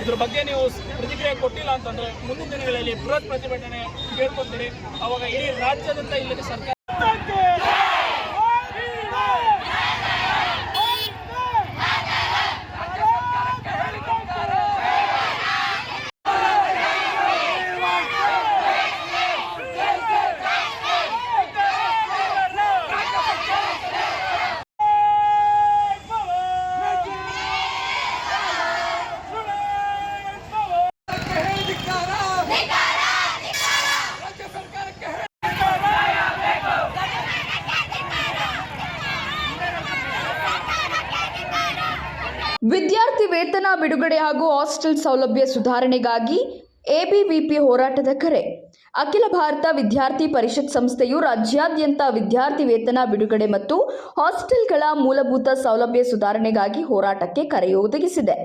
ಇದ್ರ ಬಗ್ಗೆ ನೀವು ಪ್ರತಿಕ್ರಿಯೆ ಕೊಟ್ಟಿಲ್ಲ ಅಂತಂದ್ರೆ ಮುಂದಿನ ದಿನಗಳಲ್ಲಿ ಬೃಹತ್ ಪ್ರತಿಭಟನೆ ಕೇಳ್ಕೊತೀರಿ ಅವಾಗ ಇಡೀ ರಾಜ್ಯದಂತ ಇಲ್ಲಿಗೆ ಸರ್ಕಾರ ವಿದ್ಯಾರ್ಥಿ ವೇತನ, ಬಿಡುಗಡೆ ಹಾಗೂ ಹಾಸ್ಟೆಲ್ ಸೌಲಭ್ಯ ಸುಧಾರಣೆಗಾಗಿ ಎಬಿವಿಪಿ ಹೋರಾಟದ ಕರೆ. ಅಖಿಲ ಭಾರತ ವಿದ್ಯಾರ್ಥಿ ಪರಿಷತ್ ಸಂಸ್ಥೆಯು ರಾಜ್ಯಾದ್ಯಂತ ವಿದ್ಯಾರ್ಥಿ ವೇತನ, ಬಿಡುಗಡೆ ಮತ್ತು ಹಾಸ್ಟೆಲ್ಗಳ ಮೂಲಭೂತ ಸೌಲಭ್ಯ ಸುಧಾರಣೆಗಾಗಿ ಹೋರಾಟಕ್ಕೆ ಕರೆಯೊದಗಿಸಿದೆ.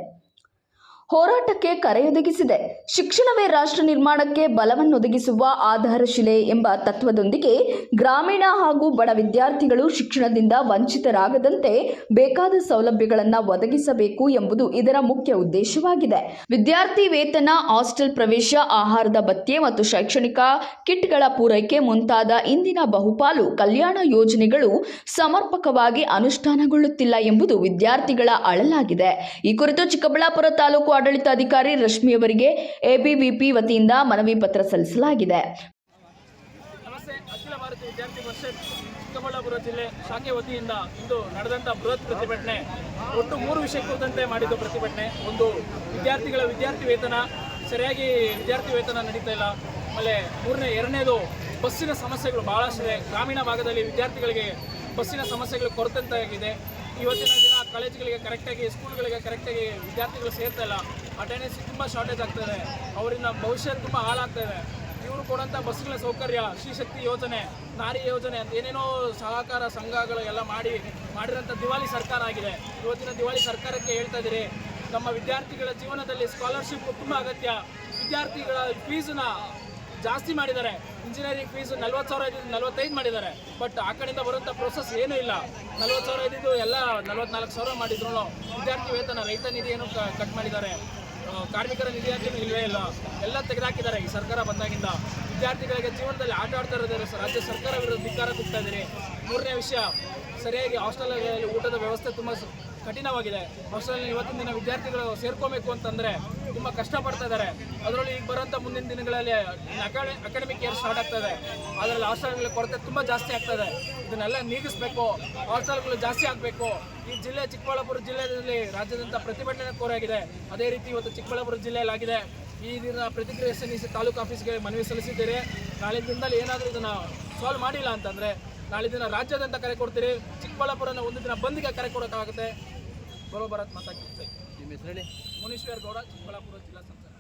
ಹೋರಾಟಕ್ಕೆ ಕರೆಯೊದಗಿಸಿದೆ. ಶಿಕ್ಷಣವೇ ರಾಷ್ಟ್ರ ನಿರ್ಮಾಣಕ್ಕೆ ಬಲವನ್ನೊದಗಿಸುವ ಆಧಾರಶಿಲೆ ಎಂಬ ತತ್ವದೊಂದಿಗೆ ಗ್ರಾಮೀಣ ಹಾಗೂ ಬಡ ವಿದ್ಯಾರ್ಥಿಗಳು ಶಿಕ್ಷಣದಿಂದ ವಂಚಿತರಾಗದಂತೆ ಬೇಕಾದ ಸೌಲಭ್ಯಗಳನ್ನು ಒದಗಿಸಬೇಕು ಎಂಬುದು ಇದರ ಮುಖ್ಯ ಉದ್ದೇಶವಾಗಿದೆ. ವಿದ್ಯಾರ್ಥಿ ವೇತನ, ಹಾಸ್ಟೆಲ್ ಪ್ರವೇಶ, ಆಹಾರದ ಭತ್ಯೆ ಮತ್ತು ಶೈಕ್ಷಣಿಕ ಕಿಟ್ಗಳ ಪೂರೈಕೆ ಮುಂತಾದ ಇಂದಿನ ಬಹುಪಾಲು ಕಲ್ಯಾಣ ಯೋಜನೆಗಳು ಸಮರ್ಪಕವಾಗಿ ಅನುಷ್ಠಾನಗೊಳ್ಳುತ್ತಿಲ್ಲ ಎಂಬುದು ವಿದ್ಯಾರ್ಥಿಗಳ ಅಳಲಾಗಿದೆ. ಈ ಕುರಿತು ಚಿಕ್ಕಬಳ್ಳಾಪುರ ತಾಲೂಕು ಆಡಳಿತಾಧಿಕಾರಿ ರಶ್ಮಿಯವರಿಗೆ ಎಬಿವಿಪಿ ವತಿಯಿಂದ ಮನವಿ ಪತ್ರ ಸಲ್ಲಿಸಲಾಗಿದೆ. ನಮಸ್ತೆ, ಅಖಿಲ ವಿದ್ಯಾರ್ಥಿ ಚಿಕ್ಕಬಳ್ಳಾಪುರ ಜಿಲ್ಲೆ ಶಾಖೆ ವತಿಯಿಂದ ಇಂದು ನಡೆದಂಥ ಬೃಹತ್ ಪ್ರತಿಭಟನೆ, ಒಟ್ಟು ಮೂರು ವಿಷಯ ಕುರಿತಂತೆ ಮಾಡಿದ ಪ್ರತಿಭಟನೆ. ಒಂದು ವಿದ್ಯಾರ್ಥಿಗಳ ವಿದ್ಯಾರ್ಥಿ ವೇತನ, ಸರಿಯಾಗಿ ವಿದ್ಯಾರ್ಥಿ ವೇತನ ನಡೀತಾ ಇಲ್ಲ. ಆಮೇಲೆ ಮೂರನೇ, ಎರಡನೇದು ಬಸ್ಸಿನ ಸಮಸ್ಯೆಗಳು ಭಾಳಷ್ಟಿದೆ ಗ್ರಾಮೀಣ ಭಾಗದಲ್ಲಿ ವಿದ್ಯಾರ್ಥಿಗಳಿಗೆ ಬಸ್ಸಿನ ಸಮಸ್ಯೆಗಳು ಕೊರತೆ ಆಗಿದೆ. ಇವತ್ತಿನ ಕಾಲೇಜುಗಳಿಗೆ ಕರೆಕ್ಟಾಗಿ ಸ್ಕೂಲ್ಗಳಿಗೆ ಕರೆಕ್ಟಾಗಿ ವಿದ್ಯಾರ್ಥಿಗಳು ಸೇರ್ತಾ ಇಲ್ಲ. ಅಟೆಂಡೆನ್ಸ್ ತುಂಬ ಶಾರ್ಟೇಜ್ ಆಗ್ತಾಯಿದೆ ಅವರಿಂದ ಭವಿಷ್ಯ ತುಂಬ ಹಾಳಾಗ್ತದೆ ಇವರು ಕೊಡೋಂಥ ಬಸ್ಗಳ ಸೌಕರ್ಯ ಶ್ರೀಶಕ್ತಿ ಯೋಜನೆ, ನಾರಿ ಯೋಜನೆ ಅಂತ ಏನೇನೋ ಸಹಕಾರ ಸಂಘಗಳು ಎಲ್ಲ ಮಾಡಿ, ಮಾಡಿರೋಂಥ ದಿವಾಳಿ ಸರ್ಕಾರ ಆಗಿದೆ. ಇವತ್ತಿನ ದಿವಾಳಿ ಸರ್ಕಾರಕ್ಕೆ ಹೇಳ್ತಾ ಇದ್ದೀರಿ, ನಮ್ಮ ವಿದ್ಯಾರ್ಥಿಗಳ ಜೀವನದಲ್ಲಿ ಸ್ಕಾಲರ್ಶಿಪ್ ತುಂಬ ಅಗತ್ಯ. ವಿದ್ಯಾರ್ಥಿಗಳ ಫೀಸನ್ನ ಜಾಸ್ತಿ ಮಾಡಿದ್ದಾರೆ. ಇಂಜಿನಿಯರಿಂಗ್ ಫೀಸ್ ನಲ್ವತ್ತು ಸಾವಿರ ಇದ್ದಿದ್ದು ನಲ್ವತ್ತೈದು ಮಾಡಿದ್ದಾರೆ. ಬಟ್ ಆ ಕಡೆಯಿಂದ ಬರುವಂಥ ಪ್ರೋಸೆಸ್ ಏನೂ ಇಲ್ಲ. ನಲ್ವತ್ತು ಸಾವಿರ ಇದ್ದಿದ್ದು ಎಲ್ಲ ನಲ್ವತ್ನಾಲ್ಕು ಸಾವಿರ ಮಾಡಿದ್ರು ವಿದ್ಯಾರ್ಥಿ ವೇತನ, ರೈತ ನಿಧಿಯನ್ನು ಕಟ್ ಮಾಡಿದ್ದಾರೆ. ಕಾರ್ಮಿಕರ ನಿಧಿ ಅಂತ ಇಲ್ಲವೇ ಇಲ್ಲ. ಎಲ್ಲ ತೆಗೆದುಹಾಕಿದ್ದಾರೆ ಈ ಸರ್ಕಾರ ಬಂದಾಗಿಂದ. ವಿದ್ಯಾರ್ಥಿಗಳಿಗೆ ಜೀವನದಲ್ಲಿ ಆಟ ಆಡ್ತಾ ಇರೋದ್ರೆ ರಾಜ್ಯ ಸರ್ಕಾರ ವಿರುದ್ಧ ಧಿಕ್ಕಾರ ಕೊಡ್ತಾ ಇದ್ದೀರಿ. ಮೂರನೇ ವಿಷಯ, ಸರಿಯಾಗಿ ಹಾಸ್ಟೆಲ್ಗಳಲ್ಲಿ ಊಟದ ವ್ಯವಸ್ಥೆ ತುಂಬ ಕಠಿಣವಾಗಿದೆ. ಹಾಸ್ಟೆಲ್ನಲ್ಲಿ ಇವತ್ತಿನ ದಿನ ವಿದ್ಯಾರ್ಥಿಗಳು ಸೇರ್ಕೋಬೇಕು ಅಂತಂದರೆ ತುಂಬ ಕಷ್ಟಪಡ್ತಾ ಇದ್ದಾರೆ. ಅದರಲ್ಲಿ ಈಗ ಬರೋಂಥ ಮುಂದಿನ ದಿನಗಳಲ್ಲಿ ಅಕಾಡೆ, ಅಕಾಡೆಮಿಕ್ ಇಯರ್ ಸ್ಟಾರ್ಟ್ ಆಗ್ತದೆ ಅದರಲ್ಲಿ ಹಾಸ್ಟೆಲ್ಗಳ ಕೊರತೆ ತುಂಬ ಜಾಸ್ತಿ ಆಗ್ತದೆ ಇದನ್ನೆಲ್ಲ ನೀಗಿಸಬೇಕು. ಹಾಸ್ಟೆಲ್ಗಳು ಜಾಸ್ತಿ ಆಗಬೇಕು. ಈ ಜಿಲ್ಲೆ ಚಿಕ್ಕಬಳ್ಳಾಪುರ ಜಿಲ್ಲೆಯಲ್ಲಿ ರಾಜ್ಯದಂತ ಪ್ರತಿಭಟನೆ ಕೋರಾಗಿದೆ. ಅದೇ ರೀತಿ ಇವತ್ತು ಚಿಕ್ಕಬಳ್ಳಾಪುರ ಜಿಲ್ಲೆಯಲ್ಲಾಗಿದೆ ಈ ದಿನ ಪ್ರತಿಕ್ರಿಯೆ ಸಲ್ಲಿಸಿ ತಾಲೂಕು ಆಫೀಸ್ಗೆ ಮನವಿ ಸಲ್ಲಿಸಿದ್ದೀರಿ. ನಾಳೆ ದಿನದಲ್ಲಿ ಏನಾದರೂ ಇದನ್ನು ಸಾಲ್ವ್ ಮಾಡಿಲ್ಲ ಅಂತಂದರೆ ನಾಳೆ ದಿನ ರಾಜ್ಯದಂತ ಕರೆ ಕೊಡ್ತೀರಿ. ಚಿಕ್ಕಬಳ್ಳಾಪುರನ ಒಂದು ದಿನ ಬಂದ್ಗೆ ಕರೆ ಕೊಡೋಕ್ಕಾಗುತ್ತೆ. ಬರೋಬರತ್ ಹೇಳಿ? ಮುನೀಶ್ವರ್ ಗೌಡ ಚಿಕ್ಕಬಳ್ಳಾಪುರ ಜಿಲ್ಲಾ ಸಂಸದ.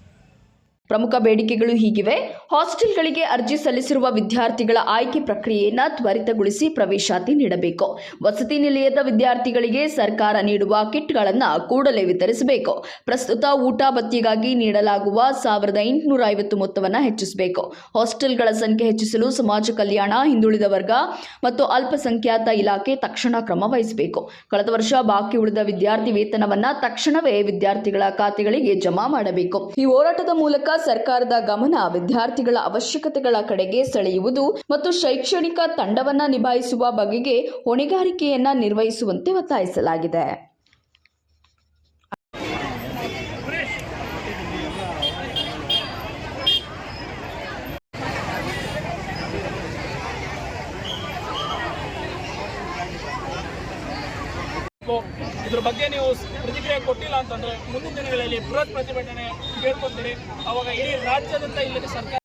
ಪ್ರಮುಖ ಬೇಡಿಕೆಗಳು ಹೀಗಿವೆ. ಹಾಸ್ಟೆಲ್ಗಳಿಗೆ ಅರ್ಜಿ ಸಲ್ಲಿಸಿರುವ ವಿದ್ಯಾರ್ಥಿಗಳ ಆಯ್ಕೆ ಪ್ರಕ್ರಿಯೆಯನ್ನು ತ್ವರಿತಗೊಳಿಸಿ ಪ್ರವೇಶಾತಿ ನೀಡಬೇಕು. ವಸತಿ ನಿಲಯದ ವಿದ್ಯಾರ್ಥಿಗಳಿಗೆ ಸರ್ಕಾರ ನೀಡುವ ಕಿಟ್ಗಳನ್ನು ಕೂಡಲೇ ವಿತರಿಸಬೇಕು. ಪ್ರಸ್ತುತ ಊಟ ಭತ್ಯೆಗಾಗಿ ನೀಡಲಾಗುವ ಸಾವಿರದ ಎಂಟುನೂರ ಐವತ್ತು ಮೊತ್ತವನ್ನು ಹೆಚ್ಚಿಸಬೇಕು. ಹಾಸ್ಟೆಲ್ಗಳ ಸಂಖ್ಯೆ ಹೆಚ್ಚಿಸಲು ಸಮಾಜ ಕಲ್ಯಾಣ, ಹಿಂದುಳಿದ ವರ್ಗ ಮತ್ತು ಅಲ್ಪಸಂಖ್ಯಾತ ಇಲಾಖೆ ತಕ್ಷಣ ಕ್ರಮ ವಹಿಸಬೇಕು. ಕಳೆದ ವರ್ಷ ಬಾಕಿ ಉಳಿದ ವಿದ್ಯಾರ್ಥಿ ವೇತನವನ್ನು ತಕ್ಷಣವೇ ವಿದ್ಯಾರ್ಥಿಗಳ ಖಾತೆಗಳಿಗೆ ಜಮಾ ಮಾಡಬೇಕು. ಈ ಹೋರಾಟದ ಮೂಲಕ ಸರ್ಕಾರದ ಗಮನ ವಿದ್ಯಾರ್ಥಿಗಳ ಅವಶ್ಯಕತೆಗಳ ಕಡೆಗೆ ಸೆಳೆಯುವುದು ಮತ್ತು ಶೈಕ್ಷಣಿಕ ತಂಡವನ್ನ ನಿಭಾಯಿಸುವ ಬಗೆಗೆ ಹೊಣೆಗಾರಿಕೆಯನ್ನ ನಿರ್ವಹಿಸುವಂತೆ ಒತ್ತಾಯಿಸಲಾಗಿದೆ. ಇದ್ರ ಬಗ್ಗೆ ನೀವು ಪ್ರತಿಕ್ರಿಯೆ ಕೊಟ್ಟಿಲ್ಲ ಅಂತಂದ್ರೆ ಮುಂದಿನ ದಿನಗಳಲ್ಲಿ ಬೃಹತ್ ಪ್ರತಿಭಟನೆ ಕೇಳ್ಕೊತೀರಿ ಅವಾಗ ಇಡೀ ರಾಜ್ಯಾದ್ಯಂತ ಇಲ್ಲಿ ಸರ್ಕಾರ